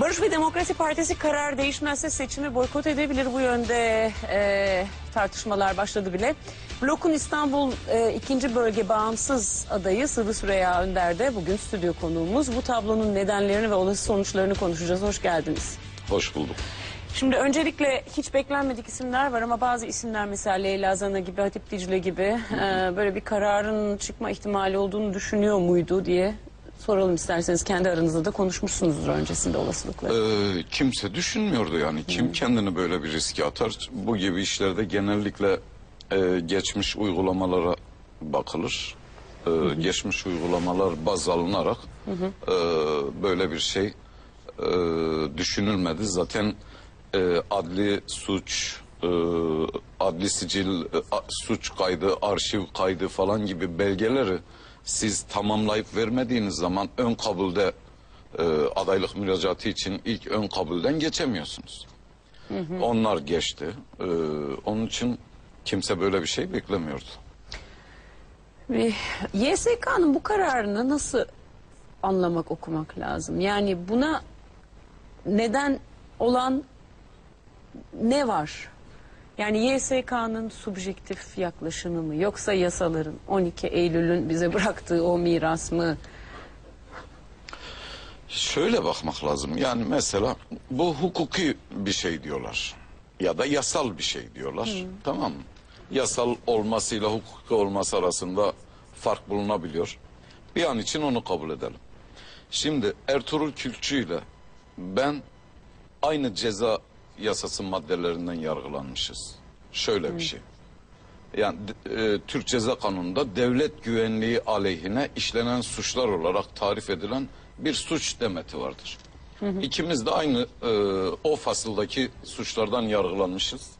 Barış ve Demokrasi Partisi karar değişmezse seçimi boykot edebilir. Bu yönde e, tartışmalar başladı bile. Blok'un İstanbul e, ikinci bölge bağımsız adayı Sıvı Süreyya Önder de bugün stüdyo konuğumuz. Bu tablonun nedenlerini ve olası sonuçlarını konuşacağız. Hoş geldiniz. Hoş bulduk. Şimdi öncelikle hiç beklenmedik isimler var ama bazı isimler mesela Leyla Zana gibi, Hatip Dicle gibi e, böyle bir kararın çıkma ihtimali olduğunu düşünüyor muydu diye soralım isterseniz. Kendi aranızda da konuşmuşsunuzdur öncesinde olasılıkla. Ee, kimse düşünmüyordu yani. Kim kendini böyle bir riske atar? Bu gibi işlerde genellikle e, geçmiş uygulamalara bakılır. Ee, geçmiş uygulamalar baz alınarak e, böyle bir şey e, düşünülmedi. Zaten e, adli suç, e, adli sicil, e, suç kaydı, arşiv kaydı falan gibi belgeleri siz tamamlayıp vermediğiniz zaman ön kabulde e, adaylık müracaatı için ilk ön kabulden geçemiyorsunuz. Onlar geçti. E, onun için kimse böyle bir şey beklemiyordu. YSK'nın bu kararını nasıl anlamak, okumak lazım? Yani buna neden olan ne var? Yani YSK'nın subjektif yaklaşımı mı yoksa yasaların 12 Eylül'ün bize bıraktığı o miras mı? Şöyle bakmak lazım. Yani mesela bu hukuki bir şey diyorlar. Ya da yasal bir şey diyorlar. Tamam mı? Yasal olmasıyla hukuki olması arasında fark bulunabiliyor. Bir an için onu kabul edelim. Şimdi Ertuğrul Kürkçü ile ben aynı ceza yasası maddelerinden yargılanmışız. Şöyle bir şey. Yani e, Türk Ceza Kanunu'nda devlet güvenliği aleyhine işlenen suçlar olarak tarif edilen bir suç demeti vardır. İkimiz de aynı e, o fasıldaki suçlardan yargılanmışız.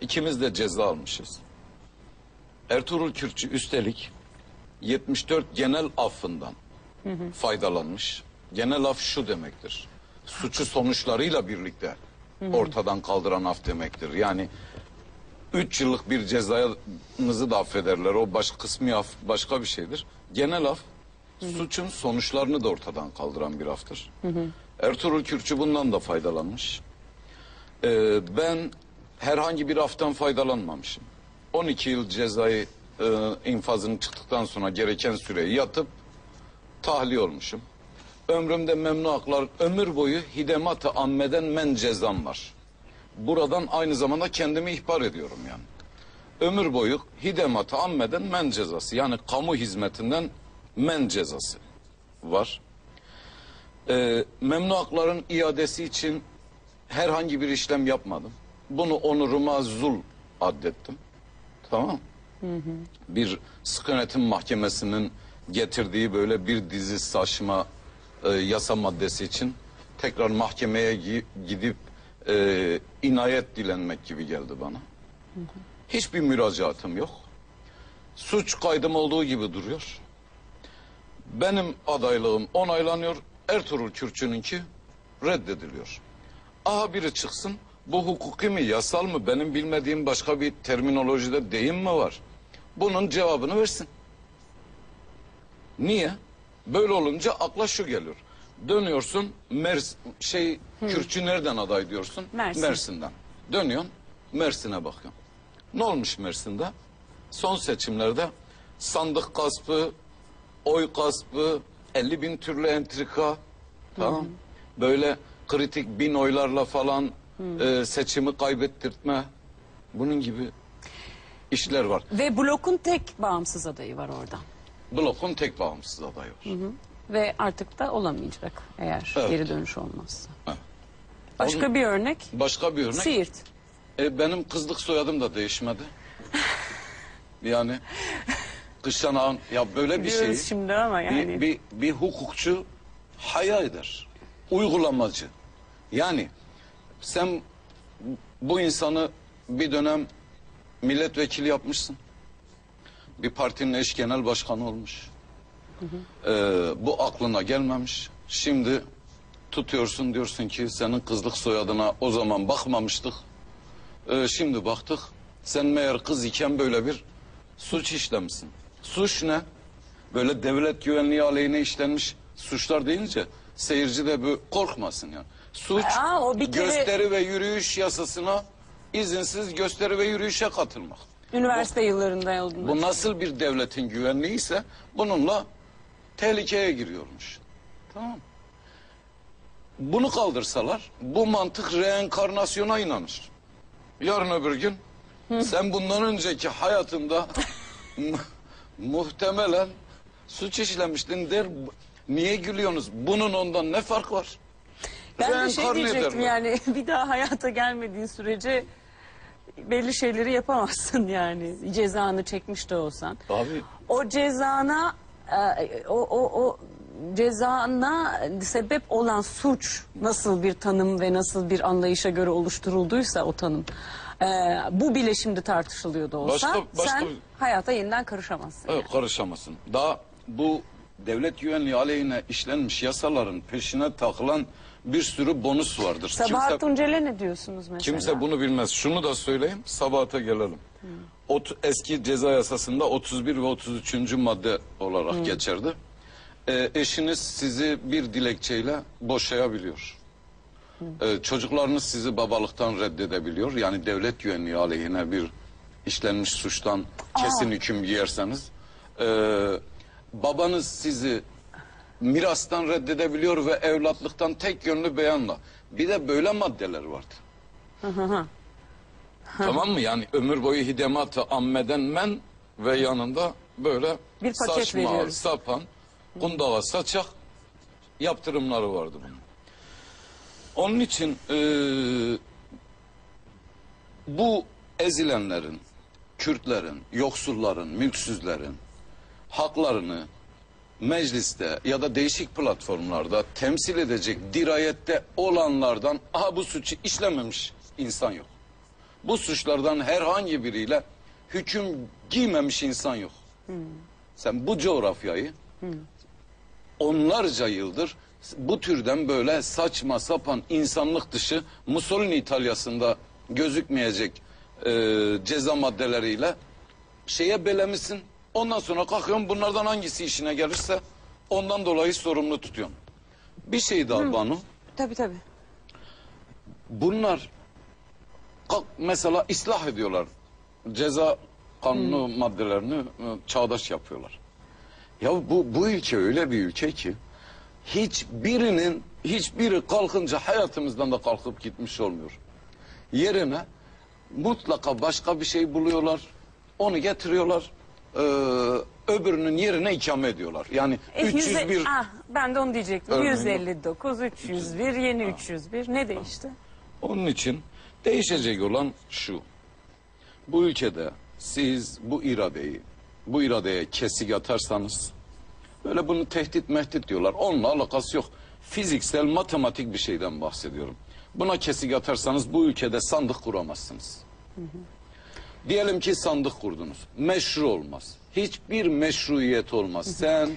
İkimiz de ceza almışız. Ertuğrul Kürkçü üstelik 74 genel affından faydalanmış. Genel af şu demektir. Suçu sonuçlarıyla birlikte ortadan kaldıran af demektir. Yani 3 yıllık bir cezanızı da affederler. O baş kısmi af başka bir şeydir. Genel af suçun sonuçlarını da ortadan kaldıran bir aftır. Ertuğrul Kürkçü bundan da faydalanmış. Ee, ben herhangi bir aftan faydalanmamışım. 12 yıl cezayı e, infazını çıktıktan sonra gereken süreyi yatıp tahliye olmuşum. Ömrümde memnu haklar ömür boyu hidemat-ı ammeden men cezam var. Buradan aynı zamanda kendimi ihbar ediyorum yani. Ömür boyu hidemat-ı ammeden men cezası yani kamu hizmetinden men cezası var. Ee, memnu hakların iadesi için herhangi bir işlem yapmadım. Bunu onuruma zul addettim. Tamam. Bir sıkı yönetim mahkemesinin getirdiği böyle bir dizi saçma e, yasa maddesi için tekrar mahkemeye gi- gidip e, inayet dilenmek gibi geldi bana. Hiçbir müracaatım yok. Suç kaydım olduğu gibi duruyor. Benim adaylığım onaylanıyor. Ertuğrul Kürkçü'nünki reddediliyor. Aha biri çıksın. Bu hukuki mi, yasal mı, benim bilmediğim başka bir terminolojide deyim mi var? Bunun cevabını versin. Niye? Böyle olunca akla şu geliyor. Dönüyorsun Mers şey Kürkçü nereden aday diyorsun? Mersin. Mersin'den. Dönüyorsun Mersin'e bakıyorsun. Ne olmuş Mersin'de? Son seçimlerde sandık gaspı, oy gaspı, 50 bin türlü entrika. Tamam. Böyle kritik bin oylarla falan e, seçimi kaybettirtme. Bunun gibi işler var. Ve blokun tek bağımsız adayı var orada. Blokun tek bağımsız adayı var. Ve artık da olamayacak eğer Evet. geri dönüş olmazsa. Evet. Başka Onun- bir örnek Başka bir örnek. Siirt. E, benim kızlık soyadım da değişmedi. yani Kışlan Ağa'nın ya böyle bir Biliyoruz şey şimdi ama yani. bir, bir, bir hukukçu haya eder. Uygulamacı. Yani sen bu insanı bir dönem milletvekili yapmışsın. Bir partinin eş genel başkanı olmuş. Ee, bu aklına gelmemiş. Şimdi tutuyorsun diyorsun ki senin kızlık soyadına o zaman bakmamıştık. Ee, şimdi baktık. Sen meğer kız iken böyle bir suç işlemişsin. Suç ne? Böyle devlet güvenliği aleyhine işlenmiş suçlar deyince seyirci de bu korkmasın yani. Suç Aa, o bir kere- gösteri ve yürüyüş yasasına izinsiz gösteri ve yürüyüşe katılmak. Üniversite yıllarında olduğunda. Bu nasıl bir devletin güvenliği ise bununla tehlikeye giriyormuş. Tamam. Bunu kaldırsalar bu mantık reenkarnasyona inanır. Yarın öbür gün sen bundan önceki hayatında mu- muhtemelen suç işlemiştin der. Niye gülüyorsunuz? Bunun ondan ne fark var? Ben de şey diyecektim ederler. yani bir daha hayata gelmediğin sürece belli şeyleri yapamazsın yani. Cezanı çekmiş de olsan. Abi O cezana e, o, o, o cezana sebep olan suç nasıl bir tanım ve nasıl bir anlayışa göre oluşturulduysa o tanım. e, bu bile şimdi tartışılıyor da olsa Başka- başka sen hayata yeniden karışamazsın. Evet karışamazsın. Daha bu devlet güvenliği aleyhine işlenmiş yasaların peşine takılan bir sürü bonus vardır. Sabahat Kimse, Tuncel'e ne diyorsunuz mesela? kimse bunu bilmez. Şunu da söyleyeyim, sabahata gelelim. Ot, eski ceza yasasında 31 ve 33. madde olarak geçerdi. Ee, eşiniz sizi bir dilekçeyle boşayabiliyor. Ee, çocuklarınız sizi babalıktan reddedebiliyor. Yani devlet güvenliği aleyhine bir işlenmiş suçtan kesin hüküm giyerseniz. Ee, babanız sizi mirastan reddedebiliyor ve evlatlıktan tek yönlü beyanla. Bir de böyle maddeler vardı. tamam mı? Yani ömür boyu hidemat-ı ammeden men ve yanında böyle Bir paket saçma, veriyoruz. sapan, kundağa saçak yaptırımları vardı bunun. Onun için eee, bu ezilenlerin, Kürtlerin, yoksulların, mülksüzlerin haklarını mecliste ya da değişik platformlarda temsil edecek dirayette olanlardan aha bu suçu işlememiş insan yok. Bu suçlardan herhangi biriyle hüküm giymemiş insan yok. Sen bu coğrafyayı onlarca yıldır bu türden böyle saçma sapan insanlık dışı Mussolini İtalya'sında gözükmeyecek e, ceza maddeleriyle şeye belemişsin. Ondan sonra kalkıyorsun bunlardan hangisi işine gelirse ondan dolayı sorumlu tutuyorsun. Bir şey daha Banu. Tabii tabii. Bunlar kalk mesela ıslah ediyorlar. Ceza kanunu maddelerini e, çağdaş yapıyorlar. Ya bu, bu ülke öyle bir ülke ki hiçbirinin hiçbiri kalkınca hayatımızdan da kalkıp gitmiş olmuyor. Yerine mutlaka başka bir şey buluyorlar. Onu getiriyorlar. E, öbürünün yerine ikame ediyorlar. Yani E, 301 yüzde- ah, ben de onu diyecektim. Örneğin. 159, 301, yeni 301. Ne değişti? Onun için değişecek olan şu. Bu ülkede siz bu iradeyi, bu iradeye kesik atarsanız böyle bunu tehdit mehdit diyorlar. Onunla alakası yok. Fiziksel, matematik bir şeyden bahsediyorum. Buna kesik atarsanız bu ülkede sandık kuramazsınız. Diyelim ki sandık kurdunuz. Meşru olmaz. Hiçbir meşruiyet olmaz. Sen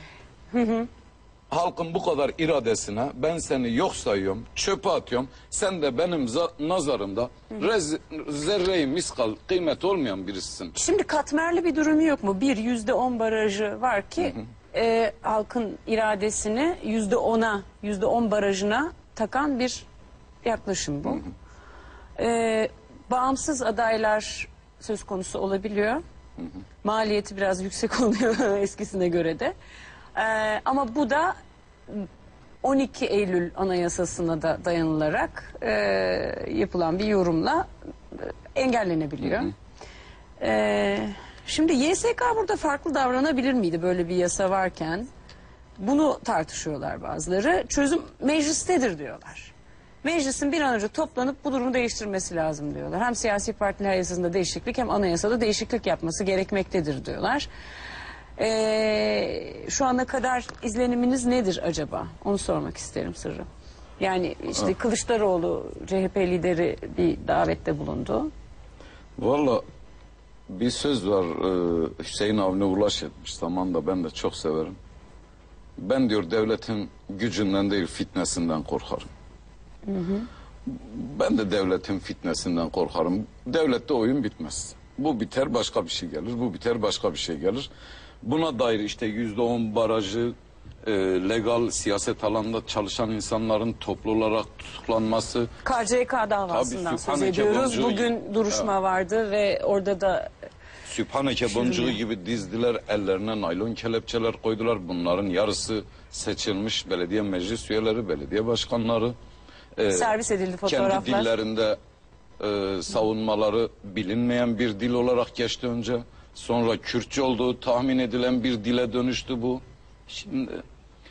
halkın bu kadar iradesine ben seni yok sayıyorum, çöpe atıyorum. Sen de benim za- nazarımda rez, zerre-i miskal kıymet olmayan birisisin. Şimdi katmerli bir durumu yok mu? Bir yüzde on barajı var ki e, halkın iradesini yüzde ona, yüzde on barajına takan bir yaklaşım bu. E, bağımsız adaylar söz konusu olabiliyor. Maliyeti biraz yüksek oluyor eskisine göre de. E, ama bu da 12 Eylül Anayasası'na da dayanılarak e, yapılan bir yorumla e, engellenebiliyor. E, şimdi YSK burada farklı davranabilir miydi böyle bir yasa varken? Bunu tartışıyorlar bazıları. Çözüm meclistedir diyorlar. Meclisin bir an önce toplanıp bu durumu değiştirmesi lazım diyorlar. Hem siyasi partiler yasasında değişiklik hem anayasada değişiklik yapması gerekmektedir diyorlar. Ee, şu ana kadar izleniminiz nedir acaba? Onu sormak isterim Sırrı. Yani işte Kılıçdaroğlu CHP lideri bir davette bulundu. Valla bir söz var e, Hüseyin Avni Ulaş etmiş zamanda ben de çok severim. Ben diyor devletin gücünden değil fitnesinden korkarım. Ben de devletin fitnesinden korkarım. Devlette oyun bitmez. Bu biter başka bir şey gelir. Bu biter başka bir şey gelir. Buna dair işte yüzde on barajı e, legal siyaset alanında çalışan insanların toplu olarak tutuklanması, KCK davasından söz ediyoruz. Bugün duruşma vardı ve orada da Sübhaneke boncuğu gibi dizdiler, ellerine naylon kelepçeler koydular. Bunların yarısı seçilmiş belediye meclis üyeleri, belediye başkanları. Ee, servis edildi kendi fotoğraflar. dillerinde e, savunmaları bilinmeyen bir dil olarak geçti önce. Sonra Kürtçe olduğu tahmin edilen bir dile dönüştü bu. Şimdi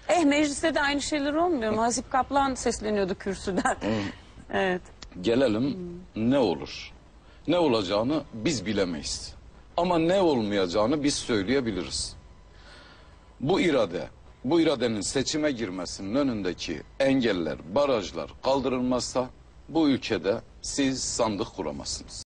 Eh mecliste de aynı şeyler olmuyor mu? Hasip Kaplan sesleniyordu kürsüden. evet. gelelim ne olur? Ne olacağını biz bilemeyiz. Ama ne olmayacağını biz söyleyebiliriz. Bu irade, bu iradenin seçime girmesinin önündeki engeller, barajlar kaldırılmazsa bu ülkede siz sandık kuramazsınız.